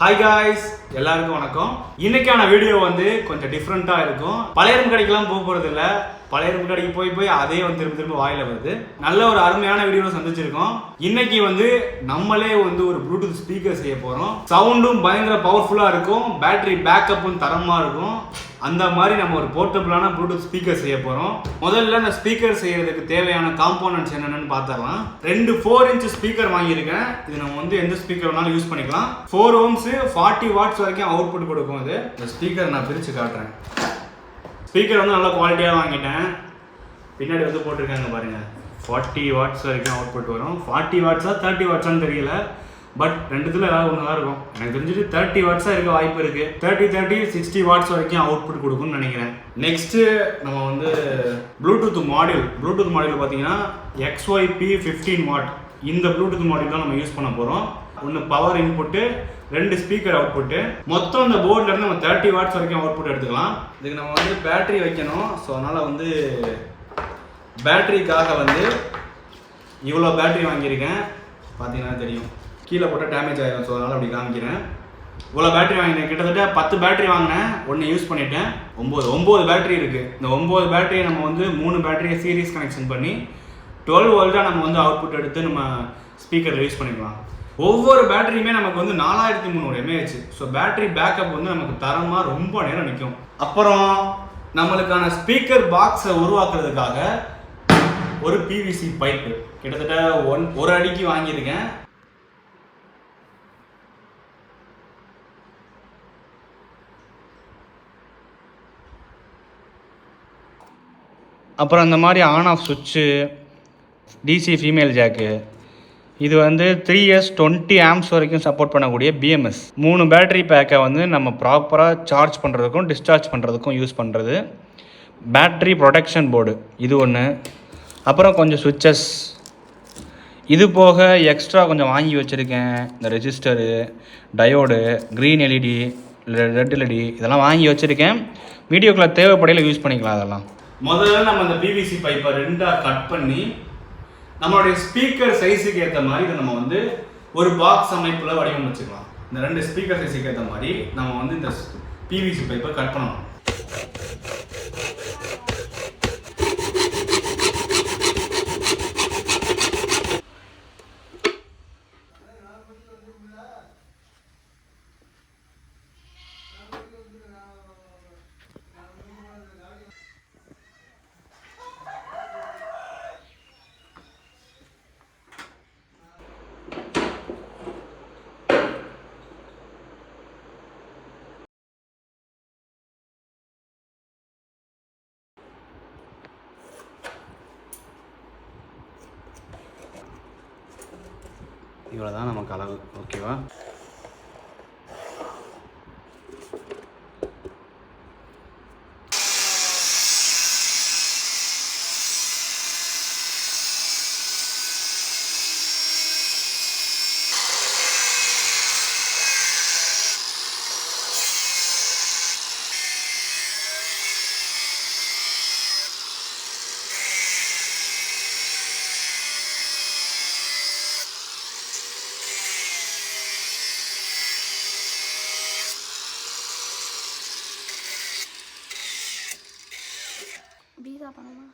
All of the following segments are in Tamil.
Hi guys, எல்லாருக்கும் வணக்கம். இன்னைக்கான வீடியோ வந்து கொஞ்சம் டிஃப்ரெண்ட்டாக இருக்கும். பழையரும் கடைக்கெல்லாம் போக போகிறது இல்லை பழையரும் கடைக்கு போய் போய் அதே வந்து திரும்ப திரும்ப வாயில் வருது. நல்ல ஒரு அருமையான வீடியோவில் சந்திச்சிருக்கோம். இன்னைக்கு வந்து நம்மளே வந்து ஒரு ப்ளூடூத் ஸ்பீக்கர் செய்ய போகிறோம் சவுண்டும் பயங்கர பவர்ஃபுல்லாக இருக்கும். பேட்டரி பேக்கப்பும் தரமாக இருக்கும். அந்த மாதிரி நம்ம ஒரு போர்ட்டபிளான ப்ளூடூத் ஸ்பீக்கர் செய்ய போகிறோம் முதல்ல அந்த ஸ்பீக்கர் செய்யறதுக்கு தேவையான காம்போனன்ட்ஸ் என்னென்னு பார்த்துடலாம். ரெண்டு ஃபோர் இன்ச் ஸ்பீக்கர் வாங்கியிருக்கேன். இது நம்ம வந்து எந்த ஸ்பீக்கர் வேணாலும் யூஸ் பண்ணிக்கலாம். ஃபோர் ஓம்ஸு ஃபார்ட்டி வாட்ஸ் வரைக்கும் அவுட்புட் கொடுக்கும் இது இந்த ஸ்பீக்கர் நான் பிரித்து காட்டுறேன். ஸ்பீக்கர் வந்து நல்ல குவாலிட்டியாக வாங்கிட்டேன். பின்னாடி வந்து போட்டிருக்காங்க பாருங்க. ஃபார்ட்டி வாட்ஸ் வரைக்கும் அவுட்புட் வரும். ஃபார்ட்டி வாட்ஸா தேர்ட்டி வாட்ஸான்னு தெரியல. பட் ரெண்டுத்தில் ஏதாவது ஒன்று தான் இருக்கும். எனக்கு தெரிஞ்சுட்டு தேர்ட்டி வாட்ஸாக இருக்க வாய்ப்பு இருக்குது தேர்ட்டி தேர்ட்டி சிக்ஸ்டி வாட்ஸ் வரைக்கும் அவுட்புட் கொடுக்கும்னு நினைக்கிறேன். நெக்ஸ்ட்டு நம்ம வந்து ப்ளூடூத் மாடியூல் ப்ளூடூத் மாடியூல் பார்த்தீங்கன்னா எக்ஸ்ஒய்பி ஃபிஃப்டீன் வாட் இந்த ப்ளூடூத் மாடியூல் தான் நம்ம யூஸ் பண்ண போகிறோம் ஒன்று பவர் இன்புட்டு ரெண்டு ஸ்பீக்கர் அவுட்புட்டு மொத்தம் இந்த போர்டில் இருந்து நம்ம தேர்ட்டி வாட்ஸ் வரைக்கும் அவுட்புட் எடுத்துக்கலாம். இதுக்கு நம்ம வந்து பேட்டரி வைக்கணும். ஸோ அதனால் வந்து பேட்டரிக்காக வந்து இவ்வளோ பேட்டரி வாங்கியிருக்கேன். பார்த்தீங்கன்னா தெரியும். கீழே போட்டால் டேமேஜ் ஆகிடும் ஸோ அதனால் அப்படி காமிக்கிறேன். இவ்வளோ பேட்டரி வாங்கினேன். கிட்டத்தட்ட பத்து பேட்டரி வாங்கினேன். ஒன்று யூஸ் பண்ணிட்டேன். ஒம்பது ஒம்பது பேட்டரி இருக்குது இந்த ஒம்பது பேட்டரியை நம்ம வந்து மூணு பேட்டரியை சீரியஸ் கனெக்ஷன் பண்ணி டுவெல் வோல்ட்டாக நம்ம வந்து அவுட்புட் எடுத்து நம்ம ஸ்பீக்கரில் யூஸ் பண்ணிக்கலாம். ஒவ்வொரு பேட்டரியுமே நமக்கு வந்து நாலாயிரத்தி முந்நூறு எம்ஏஹெச் ஸோ பேட்டரி பேக்கப் வந்து நமக்கு தரமாக ரொம்ப நேரம் நிற்கும் அப்புறம் நம்மளுக்கான ஸ்பீக்கர் பாக்ஸை உருவாக்குறதுக்காக ஒரு பிவிசி பைப்பு கிட்டத்தட்ட ஒன் ஒரு அடிக்கு வாங்கியிருக்கேன். அப்புறம் அந்த மாதிரி ஆன் ஆஃப் சுவிட்சு டிசி ஃபீமேல் ஜாக்கு இது வந்து த்ரீ இயர்ஸ் டுவெண்ட்டி ஆம்ஸ் வரைக்கும் சப்போர்ட் பண்ணக்கூடிய பிஎம்எஸ் மூணு பேட்டரி பேக்கை வந்து நம்ம ப்ராப்பராக சார்ஜ் பண்ணுறதுக்கும் டிஸ்சார்ஜ் பண்ணுறதுக்கும் யூஸ் பண்ணுறது பேட்டரி ப்ரொடெக்ஷன் போர்டு இது ஒன்று அப்புறம் கொஞ்சம் சுவிட்சஸ் இது போக எக்ஸ்ட்ரா கொஞ்சம் வாங்கி வச்சுருக்கேன். இந்த resistor diode green LED red LED இதெல்லாம் வாங்கி வச்சுருக்கேன். வீடியோக்குள்ள தேவைப்படையில் யூஸ் பண்ணிக்கலாம் அதெல்லாம். முதல்ல நம்ம அந்த பிவிசி பைப்பை ரெண்டாக கட் பண்ணி நம்மளுடைய ஸ்பீக்கர் சைஸுக்கு ஏற்ற மாதிரி இதை நம்ம வந்து ஒரு பாக்ஸ் அமைப்பில் வடிவமைச்சுக்கலாம் இந்த ரெண்டு ஸ்பீக்கர் சைஸுக்கு ஏற்ற மாதிரி நம்ம வந்து இந்த பிவிசி பைப்பை கட் பண்ணணும். இவ்வளோ தான் நமக்கு அளவு ஓகேவா பீஸா பண்ணணுமா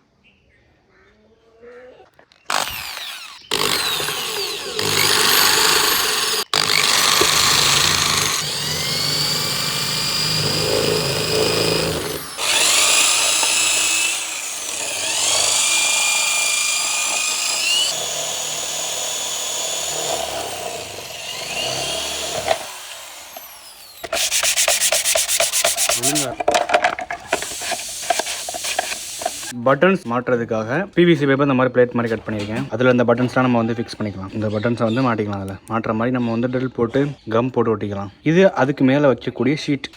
பட்டன்ஸ் மாட்டுறதுக்காக பிவிசி பேப்பர் இந்த மாதிரி பிளேட் மாதிரி கட் பண்ணியிருக்கேன். அதில் இந்த பட்டன்ஸ்லாம் நம்ம வந்து ஃபிக்ஸ் பண்ணிக்கலாம். இந்த பட்டன்ஸை வந்து மாட்டிக்கலாம் அதில். மாட்டுற மாதிரி நம்ம வந்து ட்ரில் போட்டு கம் போட்டு ஒட்டிக்கலாம். இது அதுக்கு மேலே வைக்கக்கூடிய ஷீட்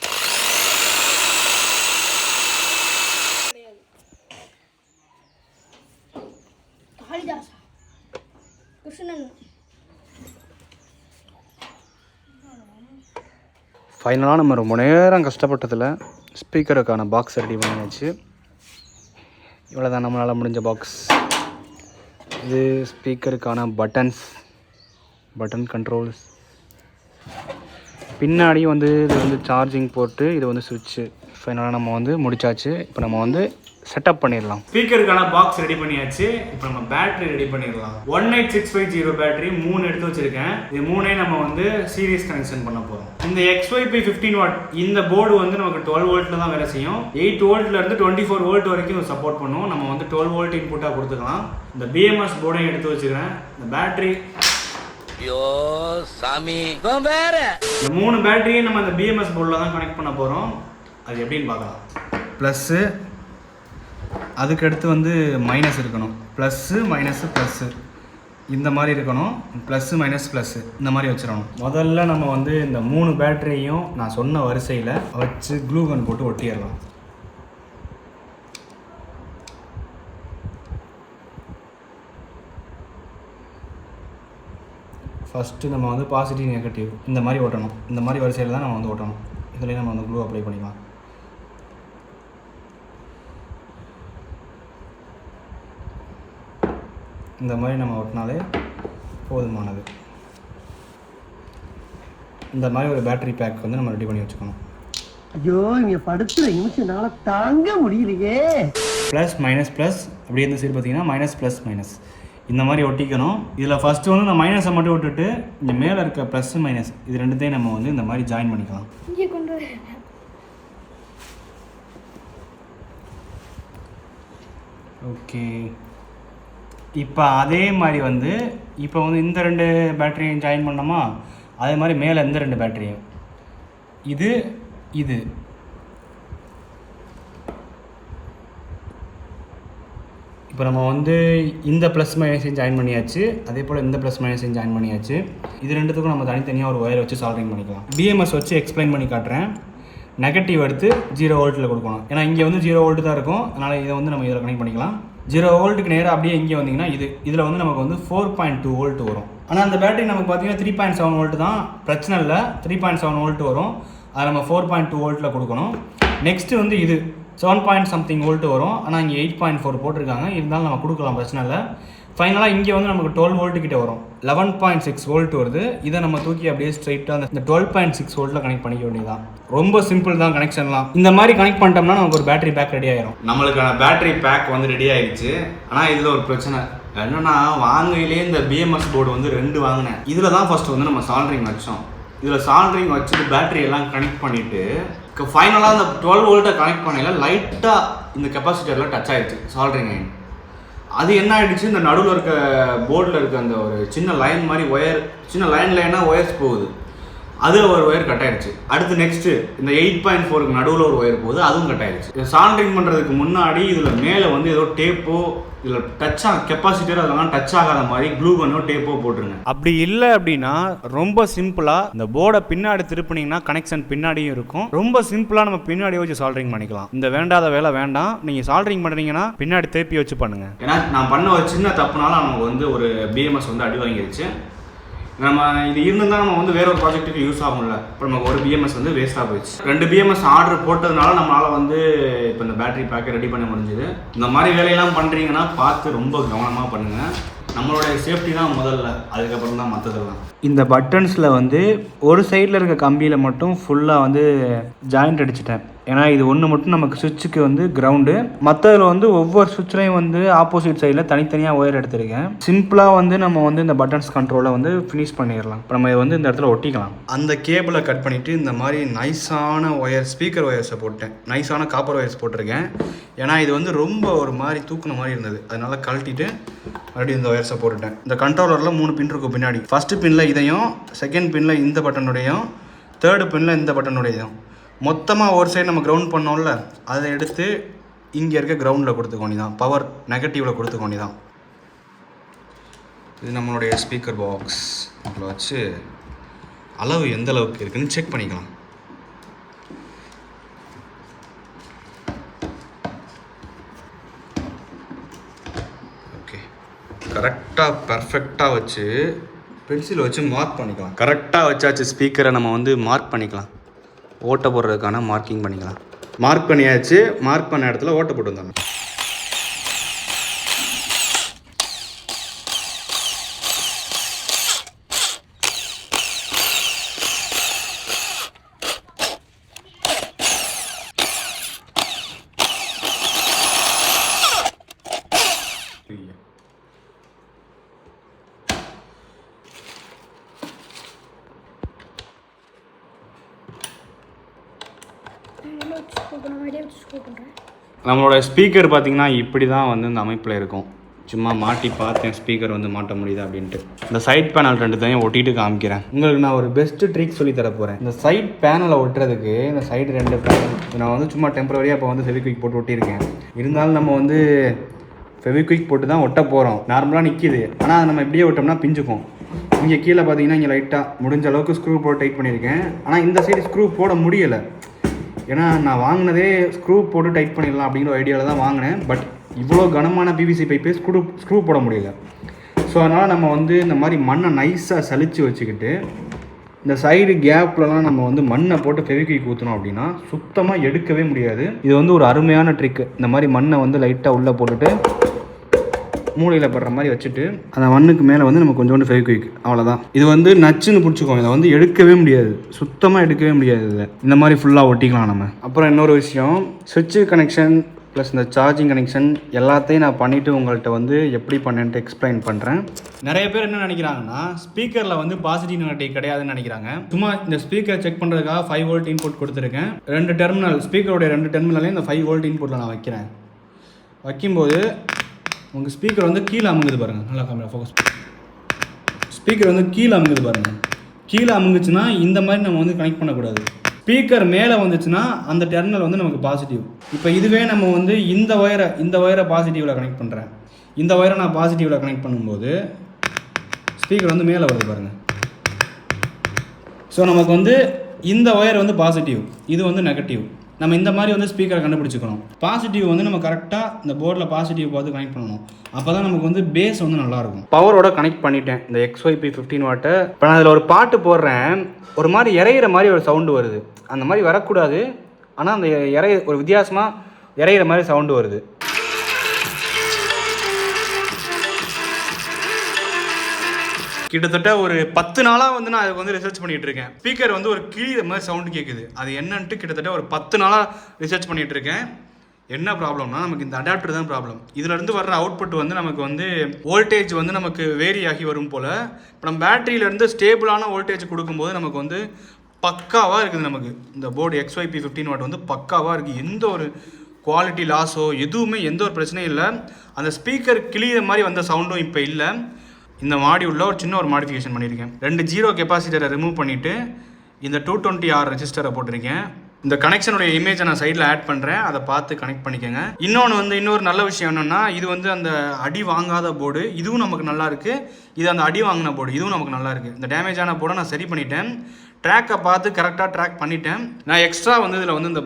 ஃபைனலாக நம்ம ரொம்ப நேரம் கஷ்டப்பட்டதில் ஸ்பீக்கருக்கான பாக்ஸ் ரெடி பண்ணியாச்சு. இவ்வளோ தான் நம்மளால் முடிஞ்ச பாக்ஸ் இது ஸ்பீக்கருக்கான பட்டன்ஸ் பட்டன் கண்ட்ரோல்ஸ் பின்னாடியும் வந்து இது வந்து சார்ஜிங் போட்டு இது வந்து சுவிட்சு ஃபைனலாக நம்ம வந்து முடிச்சாச்சு. இப்போ நம்ம வந்து செட்டப் பண்ணிடலாம். ஸ்பீக்கருக்கான பாக்ஸ் ரெடி பண்ணியாச்சு. இப்போ நம்ம பேட்டரி ரெடி பண்ணிடலாம். One eight six five zero battery மூணு எடுத்து வச்சிருக்கேன். இது மூணே நம்ம வந்து சீரியஸ் கனெக்ஷன் பண்ண போகிறோம் இந்த XYP ஃபிஃப்டீன் வாட் இந்த போர்டு வந்து நமக்கு டுவெல் வோல்ட்டில் தான் வேலை செய்யும். எயிட் வோல்ட்ல இருந்து டுவெண்ட்டி ஃபோர் வோல்ட் வரைக்கும் சப்போர்ட் பண்ணும். நம்ம வந்து டுவெல் வோல்ட் இன்புட்டாக கொடுத்துக்கலாம். இந்த பிஎம்எஸ் போர்டையும் எடுத்து வச்சுக்கிறேன். இந்த பேட்டரி ஐயோ சாமி. வேற. இந்த மூணு பேட்டரியும் நம்ம அந்த பிஎம்எஸ் போர்டில் தான் கனெக்ட் பண்ண போகிறோம் அது எப்படின்னு பார்க்கலாம். ப்ளஸ்ஸு அதுக்கடுத்து வந்து மைனஸ் இருக்கணும். ப்ளஸ்ஸு மைனஸு ப்ளஸ்ஸு இந்த மாதிரி இருக்கணும். ப்ளஸ்ஸு மைனஸ் ப்ளஸ்ஸு இந்த மாதிரி வச்சிடணும் முதல்ல நம்ம வந்து இந்த மூணு பேட்டரியையும் நான் சொன்ன வரிசையில் வச்சு க்ளூகன் போட்டு ஒட்டிடலாம். ஃபஸ்ட்டு நம்ம வந்து பாசிட்டிவ் நெகட்டிவ் இந்த மாதிரி ஓட்டணும் இந்த மாதிரி வரிசையில் தான் நம்ம வந்து ஓட்டணும் இதுலேயே நம்ம வந்து க்ளூ அப்ளை பண்ணிக்கலாம். இந்த மாதிரி நம்ம ஒட்டினாலே போதுமானது. இந்த மாதிரி ஒரு பேட்டரி பேக் வந்து நம்ம ரெடி பண்ணி வச்சுக்கணும். ஐயோ இங்க படுத்துற நிமிஷம்னால தாங்க முடியலையே. ப்ளஸ் மைனஸ் ப்ளஸ் அப்படியே இந்த சைடு பார்த்தீங்கன்னா மைனஸ் ப்ளஸ் மைனஸ் இந்த மாதிரி ஒட்டிக்கணும். இதில் ஃபஸ்ட்டு வந்து இந்த மைனஸை மட்டும் விட்டுட்டு இங்கே மேலே இருக்க ப்ளஸ் மைனஸ் இது ரெண்டுத்தையும் நம்ம வந்து இந்த மாதிரி ஜாயின் பண்ணிக்கலாம். இங்கே கொண்டு வர. ஓகே இப்போ அதே மாதிரி வந்து இப்போ வந்து இந்த ரெண்டு பேட்டரியும் ஜாயின் பண்ணோமா? அதே மாதிரி மேலே இந்த ரெண்டு பேட்டரியும் இது இது. இப்போ நம்ம வந்து இந்த ப்ளஸ் மைனஸையும் ஜாயின் பண்ணியாச்சு. அதே போல் இந்த ப்ளஸ் மைனஸையும் ஜாயின் பண்ணியாச்சு. இது ரெண்டுத்துக்கும் நம்ம தனித்தனியாக ஒரு ஒயர் வச்சு சால்விங் பண்ணிக்கலாம். பிஎம்எஸ் வச்சு எக்ஸ்பிளைன் பண்ணி காட்டுறேன். நெகட்டிவ் எடுத்து ஜீரோ வோல்ட்டில் கொடுக்கணும். ஏன்னா இங்கே வந்து ஜீரோ வோல்ட்டு தான் இருக்கும். அதனால் இதை வந்து நம்ம இதில் கனெக்ட் பண்ணிக்கலாம். ஜீரோ வோல்ட்டுக்கு நேராக அப்படியே இங்கே வந்தீங்கன்னா இது இதில் வந்து நமக்கு வந்து ஃபோர் பாயிண்ட் டூ வோல்ட் வரும். ஆனால் அந்த பேட்டரி நமக்கு பார்த்தீங்கன்னா த்ரீ பாயிண்ட் செவன் வோல்ட் தான். பிரச்சனை இல்லை. த்ரீ பாயிண்ட் செவன் வோல்ட் வரும். அதை நம்ம ஃபோர் பாயிண்ட் டூ வோல்ட்டில் கொடுக்கணும். நெக்ஸ்ட்டு வந்து இது. செவன் பாயிண்ட் சம்திங் வோல்ட் வரும். ஆனால் இங்கே எயிட் பாயிண்ட் ஃபோர் போட்டிருக்காங்க. இருந்தாலும் நம்ம கொடுக்கலாம் பிரச்சனை இல்லை. ஃபைனலாக இங்கே வந்து நமக்கு டுவெல் வோல்ட் கிட்ட வரும். லெவன் பாயிண்ட் சிக்ஸ் வோல்ட் வருது. இதை நம்ம தூக்கி அப்படியே ஸ்ட்ரைட்டாக அந்த டுவெல் பாயிண்ட் சிக்ஸ் வோல்ட்டில் கனெக்ட் பண்ணிக்க வேண்டியதான் ரொம்ப சிம்பிள் தான் கனெக்ஷன்லாம் இந்த மாதிரி கனெக்ட் பண்ணிட்டோம்னா நமக்கு ஒரு பேட்டரி பேக் ரெடி ஆயிரும். நம்மளுக்கான பேட்டரி பேக் வந்து ரெடி ஆயிடுச்சு. ஆனால் இதில் ஒரு பிரச்சனை. என்னன்னா வாங்கையிலே இந்த பிஎம்எஸ் போர்டு வந்து ரெண்டு வாங்கினேன். இதில் தான் ஃபர்ஸ்ட் வந்து நம்ம சால்ட்ரிங் வச்சோம். இதில் சால்ட்ரிங் வச்சுட்டு பேட்டரி எல்லாம் கனெக்ட் பண்ணிட்டு ஃபைனலாக அந்த டுவெல் வோல்ட்டை கனெக்ட் பண்ணல லைட்டாக இந்த கெப்பாசிட்டரில் டச் ஆயிடுச்சு சால்ட்ரிங் ஆயின் அது என்ன ஆயிடுச்சு? இந்த நடுவில் இருக்க போர்டில் இருக்க அந்த ஒரு சின்ன லைன் மாதிரி ஒயர் சின்ன லைன் லைனாக ஒயர்ஸ் போகுது. அதில் ஒரு ஒயர் கட் ஆயிடுச்சு. அடுத்து நெக்ஸ்ட்டு இந்த எயிட் பாயிண்ட் ஃபோருக்கு நடுவில் ஒரு ஒயர் போகுது அதுவும் கட் ஆயிடுச்சு. சால்ட்ரிங் பண்ணுறதுக்கு முன்னாடி இதில் மேலே வந்து ஏதோ டேப்போ இதில் டச் ஆக கெப்பாசிட்டர் அதெல்லாம் டச் ஆகாத மாதிரி க்ளூ கன்னோ டேப்போ போட்டுருங்க. அப்படி இல்லை அப்படின்னா ரொம்ப சிம்பிளாக இந்த போர்டை பின்னாடி திருப்பினீங்கன்னா கனெக்ஷன் பின்னாடியும் இருக்கும். ரொம்ப சிம்பிளாக நம்ம பின்னாடி வச்சு சால்ட்ரிங் பண்ணிக்கலாம். இந்த வேண்டாத வேலை வேண்டாம். நீங்கள் சால்ட்ரிங் பண்ணுறீங்கன்னா பின்னாடி திருப்பி வச்சு பண்ணுங்க. ஏன்னா நான் பண்ண ஒரு சின்ன தப்புனால நமக்கு வந்து ஒரு பிஎம்எஸ் வந்து அடி வாங்கிடுச்சு நம்ம இது இருந்திருந்தால் நம்ம வந்து வேற ஒரு ப்ராஜெக்ட்டுக்கு யூஸ் ஆகும்ல. இப்போ நமக்கு ஒரு பிஎம்எஸ் வந்து வேஸ்ட்டாக போயிடுச்சு. ரெண்டு பிஎம்எஸ் ஆர்டர் போட்டதுனால நம்மளால் வந்து இப்போ இந்த பேட்டரி பேக்கை ரெடி பண்ண முடிஞ்சுது. இந்த மாதிரி வேலையெல்லாம் பண்ணுறீங்கன்னா பார்த்து ரொம்ப கவனமாக பண்ணுங்க. நம்மளுடைய சேஃப்டி தான் முதல்ல. அதுக்கப்புறம் தான் மற்றதெல்லாம் இந்த பட்டன்ஸில் வந்து ஒரு சைடில் இருக்க கம்பியில் மட்டும் ஃபுல்லாக வந்து ஜாயிண்ட் அடிச்சிட்டேன். ஏன்னா இது ஒன்று மட்டும் நமக்கு சுவிட்சுக்கு வந்து கிரவுண்டு மற்றதில் வந்து ஒவ்வொரு சுவிட்ச்லையும் வந்து ஆப்போசிட் சைடில் தனித்தனியாக ஒயர் எடுத்திருக்கேன். சிம்பிளாக வந்து நம்ம வந்து இந்த பட்டன்ஸ் கண்ட்ரோலை வந்து ஃபினிஷ் பண்ணிடலாம். இப்போ நம்ம இதை வந்து இந்த இடத்துல ஒட்டிக்கலாம். அந்த கேபிளை கட் பண்ணிவிட்டு இந்த மாதிரி நைஸான ஒயர் ஸ்பீக்கர் ஒயர்ஸை போட்டேன். நைஸான காப்பர் ஒயர்ஸ் போட்டிருக்கேன். ஏன்னா இது வந்து ரொம்ப ஒரு மாதிரி தூக்குன மாதிரி இருந்தது. அதனால கழட்டிட்டு மறுபடியும் இந்த ஒயர்ஸை போட்டுட்டேன். இந்த கண்ட்ரோலரில் மூணு பின் இருக்கும் பின்னாடி. ஃபஸ்ட்டு பின்னில் இதையும் செகண்ட் பின்னில் இந்த பட்டனுடையும் தேர்டு பின்னில் இந்த பட்டனுடையும் மொத்தமாக ஒரு சைடு நம்ம கிரவுண்ட் பண்ணோம்ல அதை எடுத்து இங்கே இருக்க கிரவுண்டில் கொடுத்துக்க தான் பவர் நெகட்டிவில் கொடுத்துக்க தான் இது நம்மளுடைய ஸ்பீக்கர் பாக்ஸ் அதில் வச்சு அளவு எந்த அளவுக்கு இருக்குன்னு செக் பண்ணிக்கலாம். ஓகே கரெக்டாக பர்ஃபெக்டாக வச்சு பென்சில் வச்சு மார்க் பண்ணிக்கலாம். கரெக்டாக வச்சாச்சு ஸ்பீக்கரை நம்ம வந்து மார்க் பண்ணிக்கலாம். ஓட்டை போடுறதுக்கான மார்க்கிங் பண்ணிக்கலாம். மார்க் பண்ணியாச்சு. மார்க் பண்ண இடத்துல ஓட்டை போட்டு வந்தாங்க உள்ள வச்சு ஸ்க்ரூ பண்ண வெளியே வச்சு ஸ்க்ரூ பண்ணுறேன் நம்மளோட ஸ்பீக்கர் பார்த்தீங்கன்னா இப்படி தான் வந்து இந்த அமைப்பில் இருக்கும். சும்மா மாட்டி பார்த்தேன் ஸ்பீக்கர் வந்து மாட்ட முடியுதா அப்படின்ட்டு. இந்த சைட் பேனல் ரெண்டுத்தையும் ஒட்டிட்டு காமிக்கிறேன். உங்களுக்கு நான் ஒரு பெஸ்ட் ட்ரிக் சொல்லி தர போகிறேன் இந்த சைட் பேனலை ஒட்டுறதுக்கு இந்த சைடு ரெண்டு பேனல் நான் வந்து சும்மா டெம்பரவரியாக இப்போ வந்து ஃபெவிக்விக் போட்டு ஒட்டியிருக்கேன். இருந்தாலும் நம்ம வந்து ஃபெவிக்விக் போட்டு தான் ஒட்ட போகிறோம் நார்மலாக நிற்கிது ஆனால் அதை நம்ம இப்படியே விட்டோம்னா பிஞ்சுக்கும். இங்கே கீழே பார்த்தீங்கன்னா இங்கே லைட்டாக முடிஞ்ச அளவுக்கு ஸ்க்ரூ போட்டு டைட் பண்ணியிருக்கேன். ஆனால் இந்த சைடு ஸ்க்ரூ போட முடியலை. ஏன்னா நான் வாங்கினதே ஸ்க்ரூ போட்டு டைட் பண்ணிடலாம் அப்படிங்கிற ஒரு ஐடியாவில் தான் வாங்கினேன். பட் இவ்வளோ கனமான பிவிசி பைப்பே ஸ்க்ரூ ஸ்க்ரூ போட முடியல. ஸோ அதனால் நம்ம வந்து இந்த மாதிரி மண்ணை நைஸாக சலித்து வச்சுக்கிட்டு இந்த சைடு கேப்லலாம் நம்ம வந்து மண்ணை போட்டு பெருக்கி ஊற்றணும் அப்படின்னா சுத்தமாக எடுக்கவே முடியாது. இது வந்து ஒரு அருமையான ட்ரிக்கு இந்த மாதிரி மண்ணை வந்து லைட்டாக உள்ளே போட்டுட்டு மூளையில் படுற மாதிரி வச்சுட்டு அந்த மண்ணுக்கு மேலே வந்து நம்ம கொஞ்சோண்டு ஃபெவிக்விக் அவ்வளோதான் இது வந்து நச்சுன்னு பிடிச்சிக்கோங்க இதை வந்து எடுக்கவே முடியாது. சுத்தமாக எடுக்கவே முடியாது இதை. இந்த மாதிரி ஃபுல்லாக ஒட்டிக்கலாம் நம்ம. அப்புறம் இன்னொரு விஷயம் சுவிட்சு கனெக்ஷன் ப்ளஸ் இந்த சார்ஜிங் கனெக்ஷன் எல்லாத்தையும் நான் பண்ணிவிட்டு உங்கள்கிட்ட வந்து எப்படி பண்ணேன்ட்டு எக்ஸ்பிளைன் பண்ணுறேன் நிறைய பேர் என்ன நினைக்கிறாங்கன்னா ஸ்பீக்கரில் வந்து பாசிட்டிவ் நெகட்டிவ் கிடையாதுன்னு நினைக்கிறாங்க. சும்மா இந்த ஸ்பீக்கர் செக் பண்ணுறதுக்காக ஃபைவ் வோல்ட் இன்புட் கொடுத்துருக்கேன். ரெண்டு டெர்மினல் ஸ்பீக்கருடைய ரெண்டு டெர்மினலையும் இந்த ஃபைவ் வோல்ட் இன்புட்டில் நான் வைக்கிறேன். வைக்கும்போது உங்கள் ஸ்பீக்கர் வந்து கீழே அமுங்குது பாருங்கள் நல்லா கேமரா ஃபோக்கஸ் ஸ்பீக்கர் வந்து கீழே அமுங்குது பாருங்கள் கீழே அமுங்குச்சுன்னா இந்த மாதிரி நம்ம வந்து கனெக்ட் பண்ணக்கூடாது. ஸ்பீக்கர் மேலே வந்துச்சுன்னா அந்த டெர்மினல் வந்து நமக்கு பாசிட்டிவ் இப்போ இதுவே நம்ம வந்து இந்த ஒயரை இந்த ஒயரை பாசிட்டிவில் கனெக்ட் பண்ணுறேன் இந்த ஒயரை நான் பாசிட்டிவில் கனெக்ட் பண்ணும்போது ஸ்பீக்கர் வந்து மேலே வருது பாருங்கள் ஸோ நமக்கு வந்து இந்த ஒயர் வந்து பாசிட்டிவ் இது வந்து நெகட்டிவ் நம்ம இந்த மாதிரி வந்து ஸ்பீக்கரை கண்டுபிடிச்சிக்கணும். பாசிட்டிவ் வந்து நம்ம கரெக்டாக இந்த போர்டில் பாசிட்டிவ் பார்த்து கனெக்ட் பண்ணணும். அப்போ தான் நமக்கு வந்து பேஸ் வந்து நல்லாயிருக்கும். பவரோட கனெக்ட் பண்ணிட்டேன். இந்த எக்ஸ்ஒய்பி ஃபிஃப்டீன் வாட்டை இப்போ நான் அதில் ஒரு பாட்டு போடுறேன். ஒரு மாதிரி இறையிற மாதிரி ஒரு சவுண்டு வருது. அந்த மாதிரி வரக்கூடாது. ஆனால் அந்த இறை ஒரு வித்தியாசமாக இறையிற மாதிரி சவுண்டு வருது. கிட்டத்தட்ட ஒரு பத்து நாளாக வந்து நான் அதுக்கு வந்து ரிசர்ச் பண்ணிட்டு இருக்கேன் ஸ்பீக்கர் வந்து ஒரு கிழித மாதிரி சவுண்டு கேட்குது அது என்னன்ட்டு கிட்டத்தட்ட ஒரு பத்து நாளாக ரிசர்ச் பண்ணிட்டு இருக்கேன் என்ன ப்ராப்ளம்னா நமக்கு இந்த அடாப்டர் தான் ப்ராப்ளம் இதுலருந்து வர்ற அவுட்புட் வந்து நமக்கு வந்து வோல்டேஜ் வந்து நமக்கு வேரி ஆகி வரும் போல். இப்போ நம்ம பேட்டரியிலேருந்து ஸ்டேபிளான வோல்டேஜ் கொடுக்கும்போது நமக்கு வந்து பக்காவாக இருக்குது நமக்கு. இந்த போர்டு எக்ஸ்ஒய்பி ஃபிஃப்டீன் வாட் வந்து பக்காவாக இருக்குது எந்த ஒரு குவாலிட்டி லாஸோ எதுவுமே எந்த ஒரு பிரச்சனையும் இல்லை. அந்த ஸ்பீக்கர் கிளியிற மாதிரி வந்த சவுண்டும் இப்போ இல்லை. இந்த மாடியூலில் ஒரு சின்ன ஒரு மாடிஃபிகேஷன் பண்ணியிருக்கேன். ரெண்டு ஜீரோ கெப்பாசிட்டரை ரிமூவ் பண்ணிவிட்டு இந்த டூ டுவெண்ட்டி ஆர் ரெஜிஸ்டரை போட்டிருக்கேன். இந்த கனெக்ஷனுடைய இமேஜை நான் சைடில் ஆட் பண்ணுறேன் அதை பார்த்து கனெக்ட் பண்ணிக்கோங்க. இன்னொன்று வந்து இன்னொரு நல்ல விஷயம் என்னென்னா இது வந்து அந்த அடி வாங்காத போர்டு இதுவும் நமக்கு நல்லா இது அந்த அடி வாங்கின போர்டு இதுவும் நமக்கு நல்லாயிருக்கு இந்த டேமேஜ் ஆன போர்டை நான் சரி பண்ணிட்டேன். ட்ராக்கை பார்த்து கரெக்டாக ட்ராக் பண்ணிட்டேன். நான் எக்ஸ்ட்ரா வந்து இதில் வந்து இந்த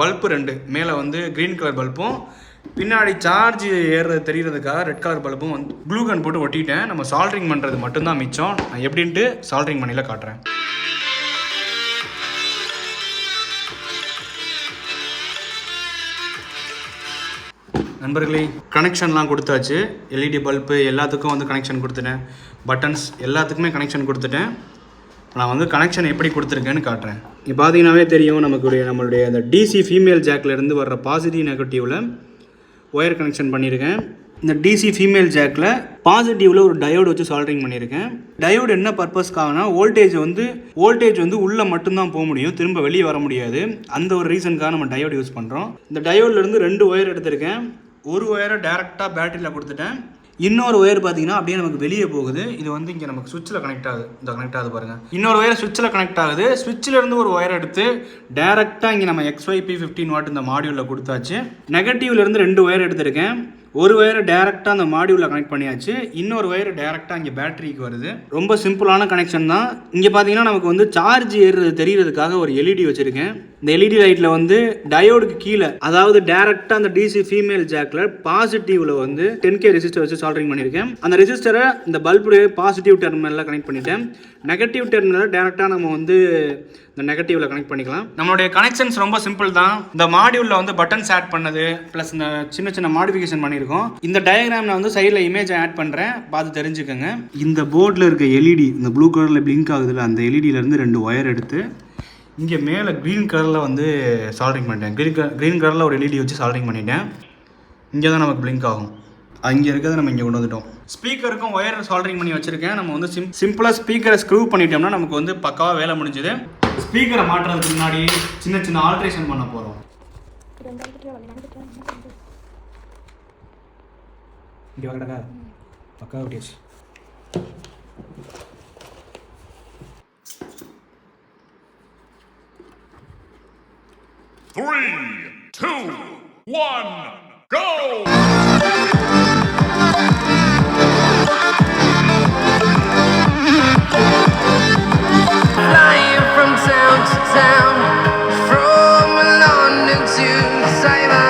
பல்பு ரெண்டு மேலே வந்து க்ரீன் கலர் பல்பும் பின்னாடி சார்ஜ் ஏறுறது தெரியறதுக்காக ரெட் கலர் பல்பும் வந்து ப்ளூ கன் போட்டு ஒட்டிட்டேன். நம்ம சால்ட்ரிங் பண்ணுறது மட்டும்தான் மிச்சம். நான் எப்படின்ட்டு சால்ட்ரிங் பண்ணியில் காட்டுறேன். நண்பர்களே கனெக்ஷன்லாம் கொடுத்தாச்சு. எல்இடி பல்பு எல்லாத்துக்கும் வந்து கனெக்ஷன் கொடுத்துட்டேன். பட்டன்ஸ் எல்லாத்துக்குமே கனெக்ஷன் கொடுத்துட்டேன். நான் வந்து கனெக்ஷன் எப்படி கொடுத்துருக்கேன்னு காட்டுறேன். இப்போ பார்த்தீங்கன்னாவே தெரியும் நமக்குடைய நம்மளுடைய அந்த டிசி ஃபீமேல் ஜாக்லேருந்து வர்ற பாசிட்டிவ் நெகட்டிவில் ஒயர் கனெக்ஷன் பண்ணியிருக்கேன் இந்த டிசி ஃபீமேல் ஜாக்கில் பாசிட்டிவில் ஒரு டயோடு வச்சு சால்டரிங் பண்ணியிருக்கேன் டயோடு என்ன பர்பஸ்க்காகனா வோல்டேஜ் வந்து வோல்டேஜ் வந்து உள்ளே மட்டும்தான் போக முடியும் திரும்ப வெளியே வர முடியாது. அந்த ஒரு ரீசனுக்காக நம்ம டயோடு யூஸ் பண்ணுறோம் இந்த டயோட்லேருந்து ரெண்டு ஒயர் எடுத்திருக்கேன். ஒரு ஒயரை டேரெக்டாக பேட்டரியில் கொடுத்துட்டேன். இன்னொரு ஒயர் பார்த்தீங்கன்னா அப்படியே நமக்கு வெளியே போகுது. இது வந்து இங்கே நமக்கு சுவிட்சில் கனெக்ட் ஆகுது. இந்த கனெக்ட் ஆகுது பாருங்க. இன்னொரு ஒயர் சுவிட்சில் கனெக்ட் ஆகுது. சுவிட்சில் இருந்து ஒரு ஒயர் எடுத்து டேரெக்டாக இங்கே நம்ம எக்ஸ்ஒய் பி ஃபிஃப்டின் வாட் இந்த மாடியூலில் கொடுத்தாச்சு. நெகட்டிவ்ல இருந்து ரெண்டு ஒயர் எடுத்திருக்கேன். ஒரு ஒயரை டேரெக்டாக அந்த மாடியூலில் கனெக்ட் பண்ணியாச்சு. இன்னொரு ஒயர் டேரெக்டாக இங்கே பேட்டரிக்கு வருது. ரொம்ப சிம்பிளான கனெக்ஷன் தான். இங்கே பார்த்தீங்கன்னா நமக்கு வந்து சார்ஜ் ஏறுறது தெரியறதுக்காக ஒரு எல்இடி வச்சுருக்கேன். இந்த எல்இடி லைட்டில் வந்து டயோடுக்கு கீழே அதாவது டேரெக்டாக அந்த டிசி ஃபீமேல் ஜாக்கில் பாசிட்டிவ்ல வந்து டென் கே ரெசிஸ்டர் வச்சு சால்டரிங் பண்ணியிருக்கேன். அந்த ரெசிஸ்டரை இந்த பல்புடைய பாசிட்டிவ் டெர்மினலில் கனெக்ட் பண்ணிட்டேன் நெகட்டிவ் டெர்மினலில் டேரெக்டாக நம்ம வந்து இந்த நெகட்டிவ்ல கனெக்ட் பண்ணிக்கலாம். நம்மளுடைய கனெக்ஷன்ஸ் ரொம்ப சிம்பிள் தான். இந்த மாடியூலில் வந்து பட்டன்ஸ் ஆட் பண்ணது ப்ளஸ் இந்த சின்ன சின்ன மாடிஃபிகேஷன் பண்ணியிருக்கோம். இந்த டயக்ராமில் வந்து சைடில் இமேஜ் ஆட் பண்ணுறேன் பார்த்து தெரிஞ்சுக்கோங்க. இந்த போர்டில் இருக்க எல்இடி இந்த ப்ளூ கலரில் பிளிங்க் ஆகுதுல அந்த எல்இடியிலேருந்து ரெண்டு ஒயர் எடுத்து இங்கே மேலே க்ரீன் கலரில் வந்து சால்ட்ரிங் பண்ணிட்டேன். க்ரீன் கலர் க்ரீன் கலரில் ஒரு எல்இடி வச்சு சால்ட்ரிங் பண்ணிட்டேன். இங்கே தான் நமக்கு பிளிங்க் ஆகும். அங்கே இருக்கிறத நம்ம இங்கே கொண்டு வந்துட்டோம். ஸ்பீக்கருக்கும் ஒயர் சால்ட்ரிங் பண்ணி வச்சுருக்கேன். நம்ம வந்து சிம் சிம்பிளாக ஸ்பீக்கரை ஸ்க்ரூ பண்ணிட்டோம்னா நமக்கு வந்து பக்காவாக வேலை முடிஞ்சுது. ஸ்பீக்கரை மாற்றுறதுக்கு முன்னாடி சின்ன சின்ன ஆல்ட்ரேஷன் பண்ண போகிறோம் இங்கே வாங்கடா. பக்கா Three, two, one, go! Flying from town to town, from London to Taiwan.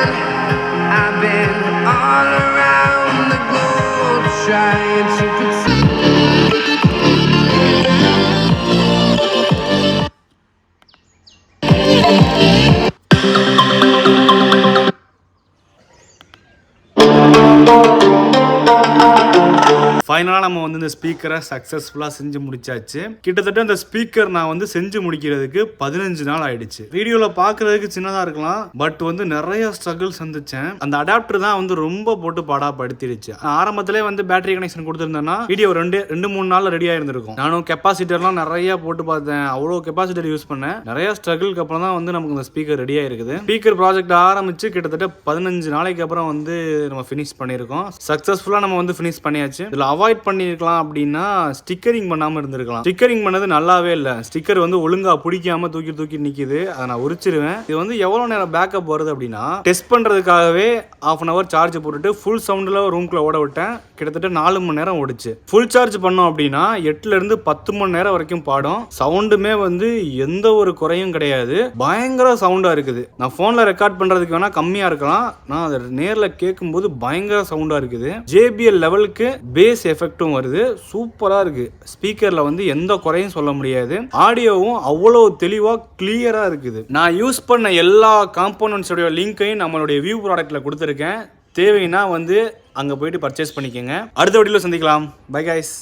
ஃபைனலாக நம்ம வந்து இந்த ஸ்பீக்கரை சக்ஸஸ்ஃபுல்லாக செஞ்சு முடிச்சாச்சு. கிட்டத்தட்ட இந்த ஸ்பீக்கர் நான் வந்து செஞ்சு முடிக்கிறதுக்கு பதினஞ்சு நாள் ஆயிடுச்சு. வீடியோவில் பார்க்கறதுக்கு சின்னதாக இருக்கலாம் பட் வந்து நிறைய ஸ்ட்ரகிள் சந்திச்சேன். அந்த அடாப்டர் தான் வந்து ரொம்ப போட்டு பாடா படுத்திடுச்சு ஆரம்பத்திலே வந்து பேட்டரி கனெக்ஷன் கொடுத்துருந்தேன்னா வீடியோ ரெண்டு ரெண்டு மூணு நாள் ரெடி ஆயிருந்திருக்கும். நானும் கெப்பாசிட்டர்லாம் நிறைய போட்டு பார்த்தேன். அவ்வளோ கெப்பாசிட்டர் யூஸ் பண்ணேன். நிறைய ஸ்ட்ரகிள்க்கு அப்புறம் தான் வந்து நமக்கு இந்த ஸ்பீக்கர் ரெடி ஆயிருக்குது. ஸ்பீக்கர் ப்ராஜெக்ட் ஆரம்பிச்சு கிட்டத்தட்ட பதினஞ்சு நாளைக்கு அப்புறம் வந்து நம்ம ஃபினிஷ் பண்ணியிருக்கோம். சக்ஸஸ்ஃபுல்லாக நம்ம வந்து ஃபினிஷ் பண்ணியாச்சு. இதில் அவாய்ட் பண்ணியிருக்கலாம் அப்படின்னா ஸ்டிக்கரிங் பண்ணாமல் இருந்திருக்கலாம். ஸ்டிக்கரிங் பண்ணது நல்லாவே இல்லை. ஸ்டிக்கர் வந்து ஒழுங்காக பிடிக்காம தூக்கி தூக்கி நிற்கிது அதை நான் உரிச்சிருவேன். இது வந்து எவ்வளோ நேரம் பேக்கப் வருது அப்படின்னா டெஸ்ட் பண்ணுறதுக்காகவே ஆஃப் அன் ஹவர் சார்ஜ் போட்டுட்டு ஃபுல் சவுண்டில் ரூம்குள்ளே ஓட விட்டேன். கிட்டத்தட்ட நாலு மணி நேரம் ஓடிச்சு. ஃபுல் சார்ஜ் பண்ணோம் அப்படின்னா எட்டுலேருந்து பத்து மணி நேரம் வரைக்கும் பாடும். சவுண்டுமே வந்து எந்த ஒரு குறையும் கிடையாது. பயங்கர சவுண்டாக இருக்குது. நான் ஃபோனில் ரெக்கார்ட் பண்ணுறதுக்கு வேணால் கம்மியாக இருக்கலாம். நான் அதை நேரில் கேட்கும்போது பயங்கர சவுண்டாக இருக்குது. ஜேபிஎல் லெவலுக்கு பேஸ் எஃப் எஃபெக்ட்டும் வருது. சூப்பராக இருக்கு. ஸ்பீக்கரில் வந்து எந்த குறையும் சொல்ல முடியாது. ஆடியோவும் அவ்வளோ தெளிவாக கிளியராக இருக்குது. நான் யூஸ் பண்ண எல்லா காம்போனன்ட்ஸோடைய லிங்கையும் நம்மளுடைய வியூ ப்ராடக்ட்டில் கொடுத்துருக்கேன். தேவைன்னா வந்து அங்கே போயிட்டு பர்ச்சேஸ் பண்ணிக்கோங்க. அடுத்த வீடியோவில் சந்திக்கலாம். Bye guys